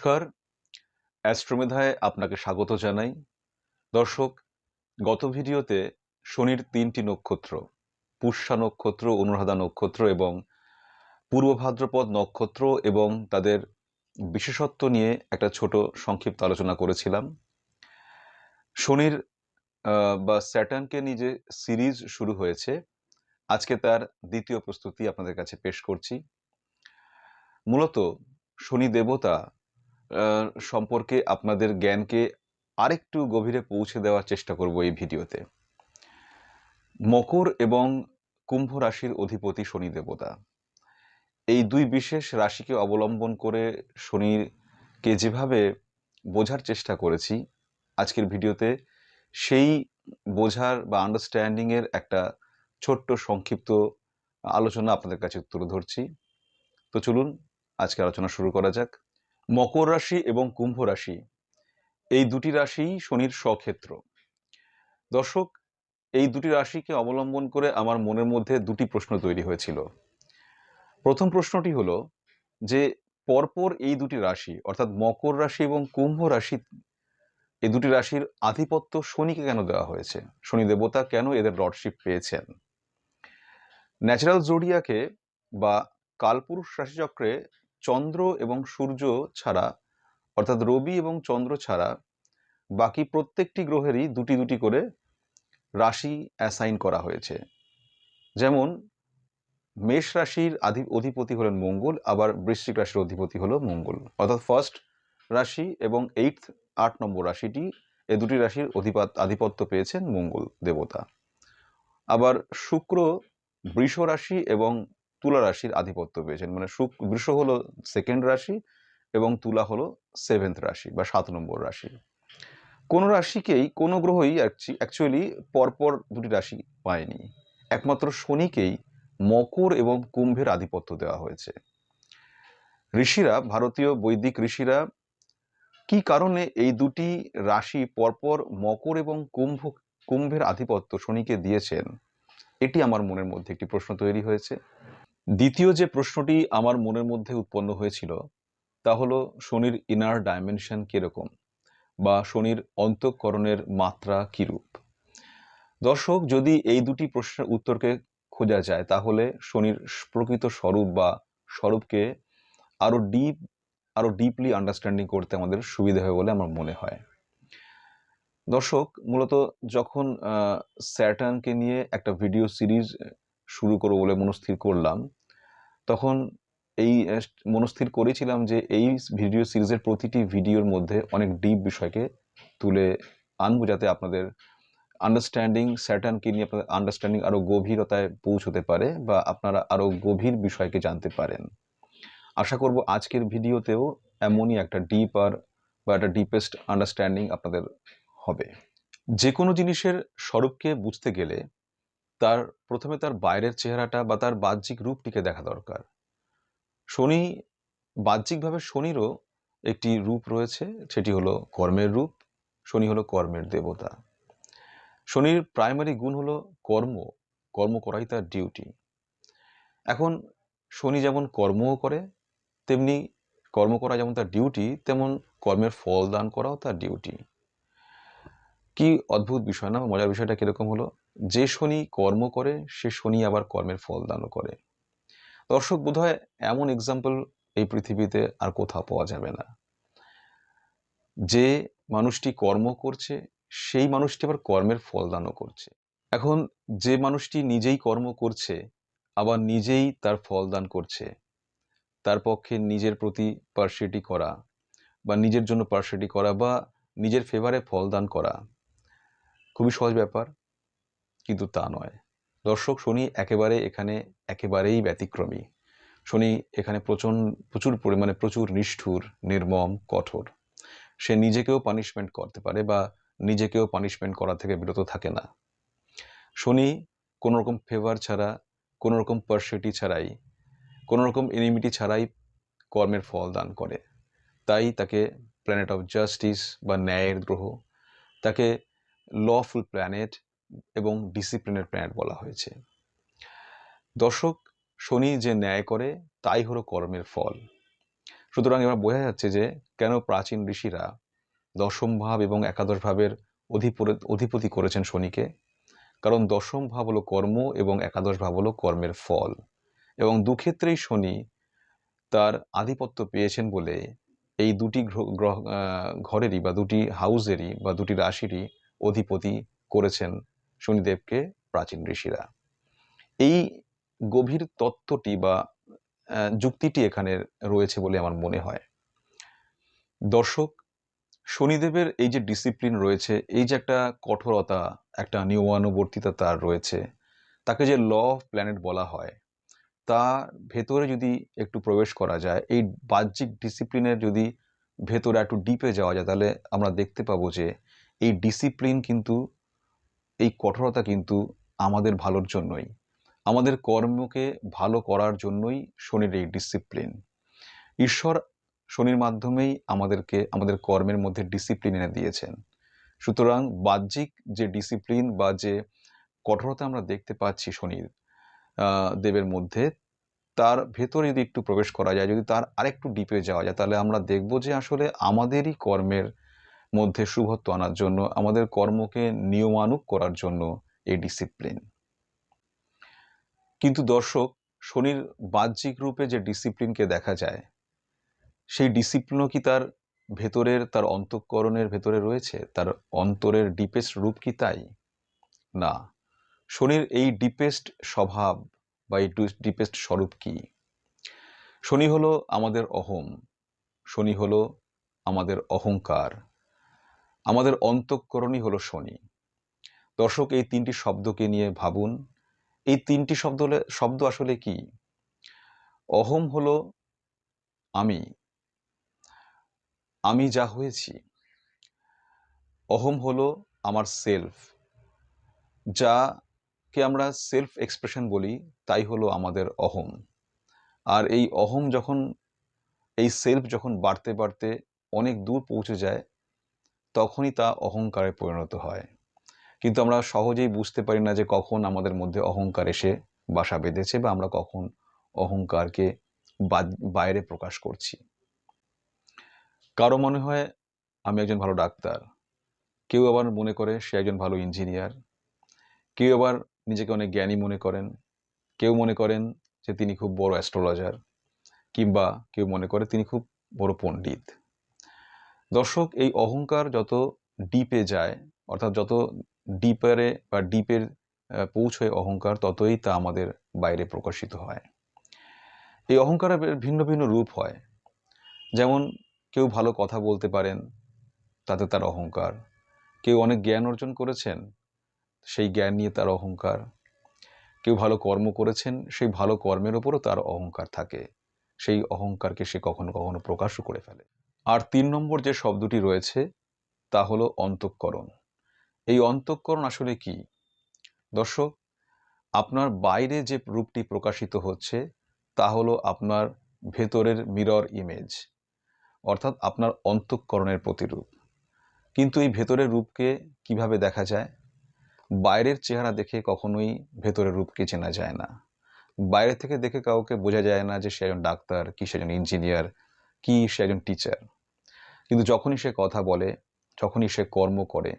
নমস্কার। অ্যাস্ট্রোমেধায় আপনাকে স্বাগত জানাই। দর্শক, গত ভিডিওতে শনির তিনটি নক্ষত্র, পুষ্যা নক্ষত্র, অনুরাধা নক্ষত্র এবং পূর্ব ভাদ্রপদ নক্ষত্র এবং তাদের বিশেষত্ব নিয়ে একটা ছোট সংক্ষিপ্ত আলোচনা করেছিলাম। শনির বা স্যাটার্নকে নিয়ে যে সিরিজ শুরু হয়েছে, আজকে তার দ্বিতীয় প্রস্তুতি আপনাদের কাছে পেশ করছি। মূলত শনি দেবতা সম্পর্কে আপনাদের জ্ঞানকে আরেকটু গভীরে পৌঁছে দেওয়ার চেষ্টা করব এই ভিডিওতে। মকর এবং কুম্ভ রাশির অধিপতি শনি দেবতা। এই দুই বিশেষ রাশিকে অবলম্বন করে শনিকে যেভাবে বোঝার চেষ্টা করেছি আজকের ভিডিওতে, সেই বোঝার বা আন্ডারস্ট্যান্ডিং এর একটা ছোট্ট সংক্ষিপ্ত আলোচনা আপনাদের কাছে তুলে ধরছি। তো চলুন, আজকে আলোচনা শুরু করা যাক। মকর রাশি এবং কুম্ভ রাশি। এই দুটি রাশি শনির স্বক্ষেত্র দর্শক, এই দুটি রাশিকে অবলম্বন করে আমার মনের মধ্যে দুটি প্রশ্ন তৈরি হয়েছিল। প্রথম প্রশ্নটি হলো যে, পরপর এই দুটি রাশি, অর্থাৎ মকর রাশি এবং কুম্ভ রাশি এই দুটি রাশির আধিপত্য শনিকে কেন দেওয়া হয়েছে? শনি দেবতা কেন এদের লর্ডশিপ পেয়েছেন? ন্যাচারাল জোডিয়াকে বা কালপুরুষ রাশিচক্রে চন্দ্র এবং সূর্য ছাড়া, অর্থাৎ রবি এবং চন্দ্র ছাড়া, বাকি প্রত্যেকটি গ্রহেরই দুটি দুটি করে রাশি অ্যাসাইন করা হয়েছে। যেমন, মেষ রাশির আধি, অধিপতি হলেন মঙ্গল, আবার বৃশ্চিক রাশির অধিপতি হলো মঙ্গল। অর্থাৎ ফার্স্ট রাশি এবং এইট আট নম্বর রাশিটি, এ দুটি রাশির অধিপাত আধিপত্য পেয়েছেন মঙ্গল দেবতা। আবার শুক্র বৃষ রাশি এবং তুলা রাশির আধিপত্য পেয়েছেন। মানে শুক, বৃষ হলো সেকেন্ড রাশি এবং তুলা হলো সেভেন্থ রাশি বা সাত নম্বর রাশি। কোনো রাশিকেই, কোনো গ্রহই অ্যাকচুয়ালি পরপর দুটি রাশি পায়নি। একমাত্র শনিকেই মকর এবং কুম্ভের আধিপত্য দেওয়া হয়েছে। ঋষিরা, ভারতীয় বৈদিক ঋষিরা কি কারণে এই দুটি রাশি পরপর মকর এবং কুম্ভ, কুম্ভের আধিপত্য শনিকে দিয়েছেন? এটি আমার মনের মধ্যে একটি প্রশ্ন তৈরি হয়েছে। দ্বিতীয় যে প্রশ্নটি আমার মনের মধ্যে উৎপন্ন হয়েছিল, তা হলো শনির ইনার ডাইমেনশন কীরকম বা শনির অন্তঃকরণের মাত্রা কিরূপ? দর্শক, যদি এই দুটি প্রশ্নের উত্তরকে খোঁজা যায়, তাহলে শনির প্রকৃত স্বরূপ বা স্বরূপকে আরও ডিপ আরও ডিপলি আন্ডারস্ট্যান্ডিং করতে আমাদের সুবিধা হবে বলে আমার মনে হয়। দর্শক, মূলত যখন স্যাটার্নকে নিয়ে একটা ভিডিও সিরিজ শুরু করব বলে মনস্থির করলাম। তখন এই মনস্থির করেছিলাম যে এই ভিডিও সিরিজের প্রতিটি ভিডিওর মধ্যে অনেক ডিপ বিষয়কে তুলে আনব যাতে আপনাদের আন্ডারস্ট্যান্ডিং স্যাটার্নকে নিয়ে আপনাদের আন্ডারস্ট্যান্ডিং আরও গভীরতায় পৌঁছতে পারে বা আপনারা আরও গভীর বিষয়কে জানতে পারেন। আশা করব আজকের ভিডিওতেও এমনই একটা ডিপ আর বা একটা ডিপেস্ট আন্ডারস্ট্যান্ডিং আপনাদের হবে। যে কোনো জিনিসের স্বরূপকে বুঝতে গেলে তার প্রথমে তার বাইরের চেহারাটা বা তার বাহ্যিক রূপটিকে দেখা দরকার। শনি, বাহ্যিকভাবে শনিরও একটি রূপ রয়েছে, সেটি হলো কর্মের রূপ, শনি হলো কর্মের দেবতা। শনির প্রাইমারি গুণ হলো কর্ম কর্ম করাই তার ডিউটি এখন শনি যেমন কর্মও করে, তেমনি কর্ম করা যেমন তার ডিউটি তেমন কর্মের ফল দান করাও তার ডিউটি কি অদ্ভুত বিষয় না? মজার বিষয়টা কীরকম হলো? যে শনি কর্ম করে, সে শনি আবার কর্মের ফল দানও করে। দর্শক, বোধহয় এমন এক্সাম্পল এই পৃথিবীতে আর কোথাও পাওয়া যাবে না। যে মানুষটি কর্ম করছে, সেই মানুষটি আবার কর্মের ফল দানও করছে। এখন যে মানুষটি নিজেই কর্ম করছে, আবার নিজেই তার ফল দান করছে, তার পক্ষে নিজের প্রতি পার্সিটি করা বা নিজের জন্য পার্সিটি করা বা নিজের ফেভারে ফল দান করা, খুবই সহজ ব্যাপার। কিন্তু তা নয়। দর্শক, শনি একেবারে এখানে একেবারেই ব্যতিক্রমী। শনি এখানে প্রচণ্ড প্রচুর পরিমাণে প্রচুর নিষ্ঠুর, নির্মম, কঠোর। সে নিজেকেও পানিশমেন্ট করতে পারে বা নিজেকেও পানিশমেন্ট করা থেকে বিরত থাকে না। শনি কোনো রকম ফেভার ছাড়া কোনো রকম পার্সিটি ছাড়াই কোনো রকম এনিমিটি ছাড়াই কর্মের ফল দান করে। তাই তাকে প্ল্যানেট অফ জাস্টিস বা ন্যায়ের গ্রহ, তাকে লফুল প্ল্যানেট এবং ডিসিপ্লিনের প্ল্যানেট বলা হয়েছে। দর্শক, শনি যে ন্যায় করে, তাই হলো কর্মের ফল। সুতরাং এবার বোঝা যাচ্ছে যে, কেন প্রাচীন ঋষিরা দশম ভাব এবং একাদশ ভাবের অধিপতি করেছেন শনিকে? কারণ দশম ভাব হলো কর্ম এবং একাদশ ভাব হলো কর্মের ফল। এবং দুক্ষেত্রেই শনি তার আধিপত্য পেয়েছেন বলে এই দুটি গ্রহ- ঘরেরই বা দুটি হাউসেরই বা দুটি রাশিরই অধিপতি করেছেন শনিদেবকে প্রাচীন ঋষিরা। এই গভীর তত্ত্বটি বা যুক্তিটি এখানে রয়েছে বলে আমার মনে হয়। দর্শক, শনিদেবের এই যে ডিসিপ্লিন রয়েছে, এই যে একটা কঠোরতা, একটা নিয়মানুবর্তিতা তার রয়েছে, তাকে যে ল অফ প্ল্যানেট বলা হয়, তা ভেতরে যদি একটু প্রবেশ করা যায়, এই বাহ্যিক ডিসিপ্লিনের যদি ভেতরে একটু ডিপে যাওয়া যায়, তাহলে আমরা দেখতে পাবো যে এই ডিসিপ্লিন কিন্তু এই কঠোরতা কিন্তু আমাদের ভালোর জন্যই। আমাদের কর্মকে ভালো করার জন্যই শনির এই ডিসিপ্লিন ঈশ্বর শনির মাধ্যমেই আমাদেরকে, আমাদের কর্মের মধ্যে ডিসিপ্লিন এনে দিয়েছেন। সুতরাং বাহ্যিক যে ডিসিপ্লিন বা যে কঠোরতা আমরা দেখতে পাচ্ছি শনির দেবের মধ্যে, তার ভেতরে যদি একটু প্রবেশ করা যায়, যদি তার আরেকটু ডিপে যাওয়া যায়, তাহলে আমরা দেখব যে আসলে আমাদেরই কর্মের মধ্যে শুভত্ব আনার জন্য, আমাদের কর্মকে নিয়মানুক করার জন্য এই ডিসিপ্লিন কিন্তু দর্শক, শনির বাহ্যিক রূপে যে ডিসিপ্লিনকে দেখা যায়, সেই ডিসিপ্লিনও কি তার ভেতরের, তার অন্তঃকরণের ভেতরে রয়েছে? তার অন্তরের ডিপেস্ট রূপ কি তাই? না। শনির এই ডিপেস্ট স্বভাব বা এই ডিপেস্ট স্বরূপ কি? শনি হলো আমাদের অহম, শনি হলো আমাদের অহংকার আমাদের অন্তঃকরণই হলো শনি। দর্শক, এই তিনটি শব্দকে নিয়ে ভাবুন। এই তিনটি শব্দ হলে- শব্দ আসলে কি? অহম হলো আমি। আমি যা হয়েছি। অহম হলো আমার সেলফ। যাকে আমরা সেলফ এক্সপ্রেশন বলি, তাই হলো আমাদের অহম। আর এই অহম যখন, এই সেলফ যখন বাড়তে বাড়তে অনেক দূর পৌঁছে যায় তখনই তা অহংকারে পরিণত হয়। কিন্তু আমরা সহজেই বুঝতে পারি না যে কখন আমাদের মধ্যে অহংকার এসে বাসা বেঁধেছে বা আমরা কখন অহংকারকে বাইরে প্রকাশ করছি। কারও মনে হয়, আমি একজন ভালো ডাক্তার। কেউ আবার মনে করে, সে একজন ভালো ইঞ্জিনিয়ার। কেউ আবার নিজেকে অনেক জ্ঞানী মনে করেন। কেউ মনে করেন যে তিনি খুব বড় অ্যাস্ট্রোলজার। কিংবা কেউ মনে করে, তিনি খুব বড় পণ্ডিত। দর্শক, এই অহংকার যত ডিপে যায়, অর্থাৎ যত ডিপারে বা ডিপের পৌঁছয় অহংকার, ততই তা আমাদের বাইরে প্রকাশিত হয়। এই অহংকারের ভিন্ন ভিন্ন রূপ হয়। যেমন, কেউ ভালো কথা বলতে পারেন, তাতে তার অহংকার। কেউ অনেক জ্ঞান অর্জন করেছেন, সেই জ্ঞান নিয়ে তার অহংকার। কেউ ভালো কর্ম করেছেন, সেই ভালো কর্মের ওপরও তার অহংকার থাকে। সেই অহংকারকে সে কখনো কখনো প্রকাশও করে ফেলে। আর তিন নম্বর যে শব্দটি রয়েছে, তা হলো অন্তঃকরণ। এই অন্তঃকরণ আসলে কি? দর্শক, আপনার বাইরে যে রূপটি প্রকাশিত হচ্ছে, তা হলো আপনার ভেতরের মিরর ইমেজ অর্থাৎ আপনার অন্তঃকরণের প্রতিরূপ। কিন্তু এই ভেতরের রূপকে কীভাবে দেখা যায়? বাইরের চেহারা দেখে কখনোই ভেতরের রূপকে চেনা যায় না। বাইরে থেকে দেখে কাউকে বোঝা যায় না যে সে একজন ডাক্তার, কি সে একজন ইঞ্জিনিয়ার কি সে একজন টিচার কিন্তু যখনই সে কথা বলে, যখনই সে কর্ম করে,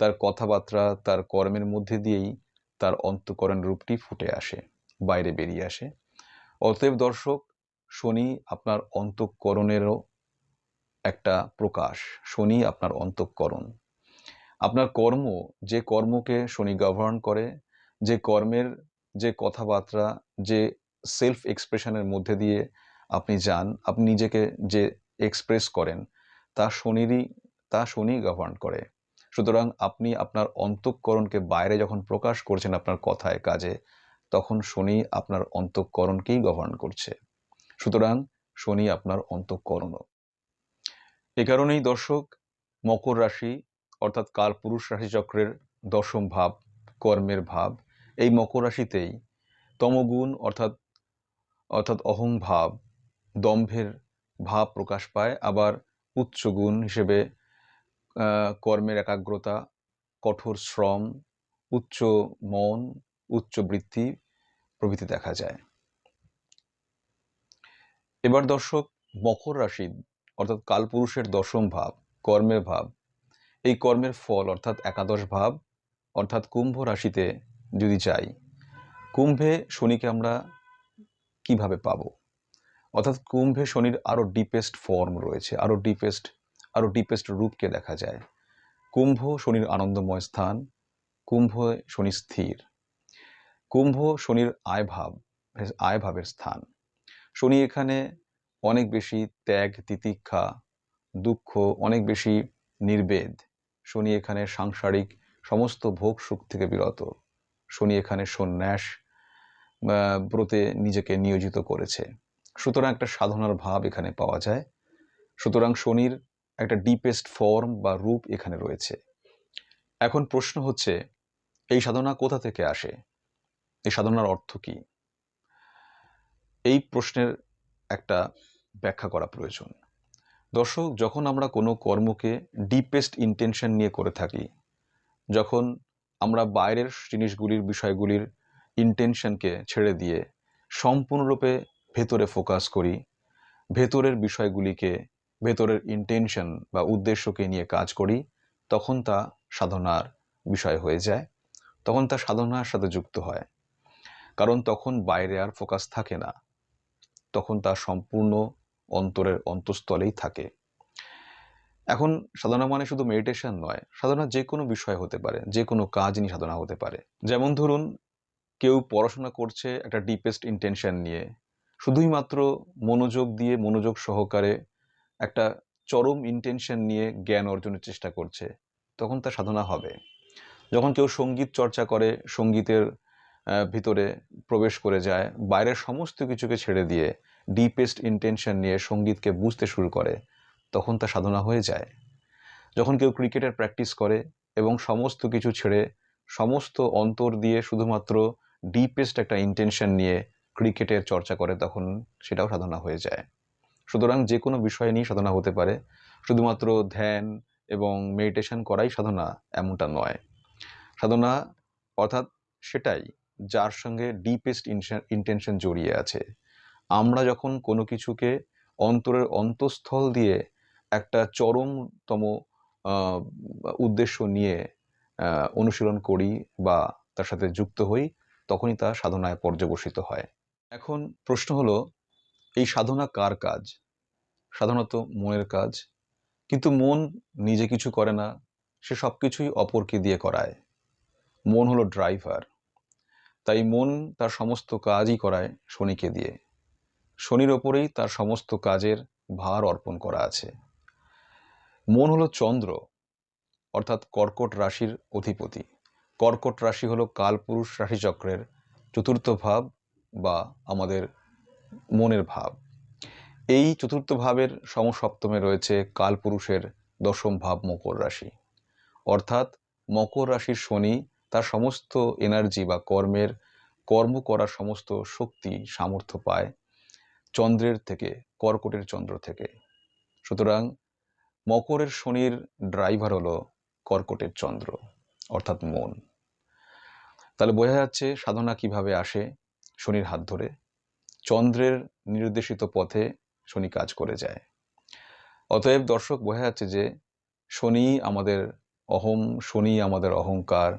তার কথাবার্তা তার কর্মের মধ্যে দিয়েই তার অন্তঃকরণ রূপটি ফুটে আসে, বাইরে বেরিয়ে আসে। অতএব দর্শক, শনি আপনার অন্তঃকরণেরও একটা প্রকাশ, শনি আপনার অন্তঃকরণ। আপনার কর্ম, যে কর্মকে শনি গভর্ন করে, যে কর্মের, যে কথাবার্তা, যে সেলফ এক্সপ্রেশনের মধ্যে দিয়ে আপনি যান, আপনি নিজেকে যে এক্সপ্রেস করেন, তা শনিরই, তা শনি গভর্ন করে। সুতরাং আপনি আপনার অন্তঃকরণকে বাইরে যখন প্রকাশ করছেন আপনার কথায়, কাজে, তখন শনি আপনার অন্তঃকরণকেই গভর্ন করছে। সুতরাং শনি আপনার অন্তঃকরণও। এ কারণেই দর্শক, মকর রাশি অর্থাৎ কালপুরুষ রাশিচক্রের দশম ভাব, কর্মের ভাব, এই মকর রাশিতেই তমগুণ অর্থাৎ অর্থাৎ অহং ভাব দম্ভের ভাব প্রকাশ পায়, আবার উচ্চ গুণ হিসেবে কর্মের একাগ্রতা, কঠোর শ্রম, উচ্চ মন, উচ্চ বৃত্তি প্রভৃতি দেখা যায়। এবার দর্শক, মকর রাশি, অর্থাৎ কালপুরুষের দশম ভাব, কর্মের ভাব, এই কর্মের ফল, অর্থাৎ একাদশ ভাব, অর্থাৎ কুম্ভ রাশিতে যদি যাই, কুম্ভে শনিকে আমরা কীভাবে পাব? অর্থাৎ কুম্ভে শনির আরও ডিপেস্ট ফর্ম রয়েছে আরও ডিপেস্ট আরও ডিপেস্ট রূপকে দেখা যায়। কুম্ভ শনির আনন্দময় স্থান, কুম্ভ শনি স্থির। কুম্ভ শনির আয় ভাব আয় ভাবের স্থান। শনি এখানে অনেক বেশি ত্যাগ, তিতিক্ষা, দুঃখ, অনেক বেশি নির্বেদ। শনি এখানে সাংসারিক সমস্ত ভোগ সুখ থেকে বিরত। শনি এখানে সন্ন্যাস ব্রতে নিজেকে নিয়োজিত করেছে। সুতরাং একটা সাধনার ভাব এখানে পাওয়া যায়। সুতরাং শনির একটা ডিপেস্ট ফর্ম বা রূপ এখানে রয়েছে। এখন প্রশ্ন হচ্ছে, এই সাধনা কোথা থেকে আসে? এই সাধনার অর্থ কি? এই প্রশ্নের একটা ব্যাখ্যা করা প্রয়োজন। দর্শক, যখন আমরা কোনো কর্মকে ডিপেস্ট ইন্টেনশন নিয়ে করে থাকি, যখন আমরা বাইরের জিনিসগুলির, বিষয়গুলির ইন্টেনশনকে ছেড়ে দিয়ে সম্পূর্ণরূপে ভেতরে ফোকাস করি, ভেতরের বিষয়গুলিকে, ভেতরের ইন্টেনশন বা উদ্দেশ্যকে নিয়ে কাজ করি, তখন তা সাধনার বিষয় হয়ে যায়, তখন তা সাধনার সাথে যুক্ত হয়। কারণ তখন বাইরে আর ফোকাস থাকে না, তখন তা সম্পূর্ণ অন্তরের অন্তঃস্থলেই থাকে। এখন সাধনা মানে শুধু মেডিটেশন নয়, সাধনা যে কোনো বিষয় হতে পারে, যে কোনো কাজ নিয়ে সাধনা হতে পারে। যেমন ধরুন, কেউ পড়াশোনা করছে একটা ডিপেস্ট ইন্টেনশন নিয়ে শুধুই মাত্র মনোযোগ দিয়ে, মনোযোগ সহকারে একটা চরম ইন্টেনশন নিয়ে জ্ঞান অর্জনের চেষ্টা করছে, তখন তা সাধনা হবে। যখন কেউ সংগীত চর্চা করে, সঙ্গীতের ভিতরে প্রবেশ করে যায়, বাইরের সমস্ত কিছুকে ছেড়ে দিয়ে ডিপেস্ট ইন্টেনশন নিয়ে সঙ্গীতকে বুঝতে শুরু করে, তখন তা সাধনা হয়ে যায়। যখন কেউ ক্রিকেটের প্র্যাকটিস করে এবং সমস্ত কিছু ছেড়ে, সমস্ত অন্তর দিয়ে শুধুমাত্র ডিপেস্ট একটা ইন্টেনশন নিয়ে ক্রিকেটের চর্চা করে তখন সেটাও সাধনা হয়ে যায়। সুতরাং যে কোনো বিষয় নিয়ে সাধনা হতে পারে। শুধুমাত্র ধ্যান এবং মেডিটেশন করাই সাধনা এমনটা নয়। সাধনা অর্থাৎ সেটাই যার সঙ্গে ডিপেস্ট ইন্টেনশন জড়িয়ে আছে। আমরা যখন কোনো কিছুকে অন্তরের অন্তঃস্থল দিয়ে একটা চরমতম উদ্দেশ্য নিয়ে অনুশীলন করি বা তার সাথে যুক্ত হই, তখনই তা সাধনায় পর্যবসিত হয়। এখন প্রশ্ন হলো, এই সাধনা কার কাজ? সাধারণত মনের কাজ। কিন্তু মন নিজে কিছু করে না, সে সব কিছুই অপরকে দিয়ে করায়। মন হলো ড্রাইভার। তাই মন তার সমস্ত কাজই করায় শনিকে দিয়ে। শনির ওপরেই তার সমস্ত কাজের ভার অর্পণ করা আছে। মন হলো চন্দ্র, অর্থাৎ কর্কট রাশির অধিপতি। কর্কট রাশি হলো কালপুরুষ রাশিচক্রের চতুর্থ ভাব বা আমাদের মনের ভাব। এই চতুর্থ ভাবের সমসপ্তমে রয়েছে কালপুরুষের দশম ভাব মকর রাশি। অর্থাৎ মকর রাশির শনি তার সমস্ত এনার্জি বা কর্মের, কর্ম করার সমস্ত শক্তি, সামর্থ্য পায় চন্দ্রের থেকে, কর্কটের চন্দ্র থেকে। সুতরাং মকরের শনির ড্রাইভার হলো কর্কটের চন্দ্র, অর্থাৎ মন। তাহলে বোঝা যাচ্ছে সাধনা কীভাবে আসে? শনির হাত ধরে চন্দ্রের নির্দেশিত পথে শনি কাজ করে যায়। অতএব দর্শক, বোঝা যাচ্ছে যে শনি আমাদের অহম, শনি আমাদের অহংকার,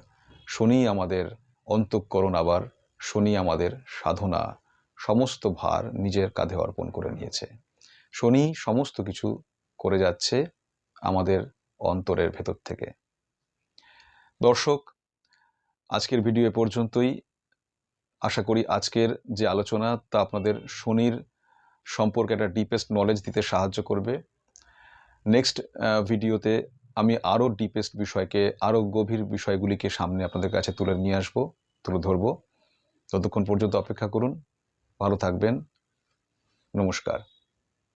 শনি আমাদের অন্তঃকরণ আবার, শনি আমাদের সাধনা, সমস্ত ভার নিজের কাঁধে অর্পণ করে নিয়েছে। শনি সমস্ত কিছু করে যাচ্ছে আমাদের অন্তরের ভেতর থেকে। দর্শক, আজকের ভিডিও এ পর্যন্তই। আশা করি আজকের যে আলোচনা তা আপনাদের শনির সম্পর্কে একটা ডিপেস্ট নলেজ দিতে সাহায্য করবে। নেক্সট ভিডিওতে আমি আরও ডিপেস্ট বিষয়কে, আরও গভীর বিষয়গুলিকে সামনে আপনাদের কাছে তুলে নিয়ে আসব, তুলে ধরব। ততক্ষণ পর্যন্ত অপেক্ষা করুন। ভালো থাকবেন। নমস্কার।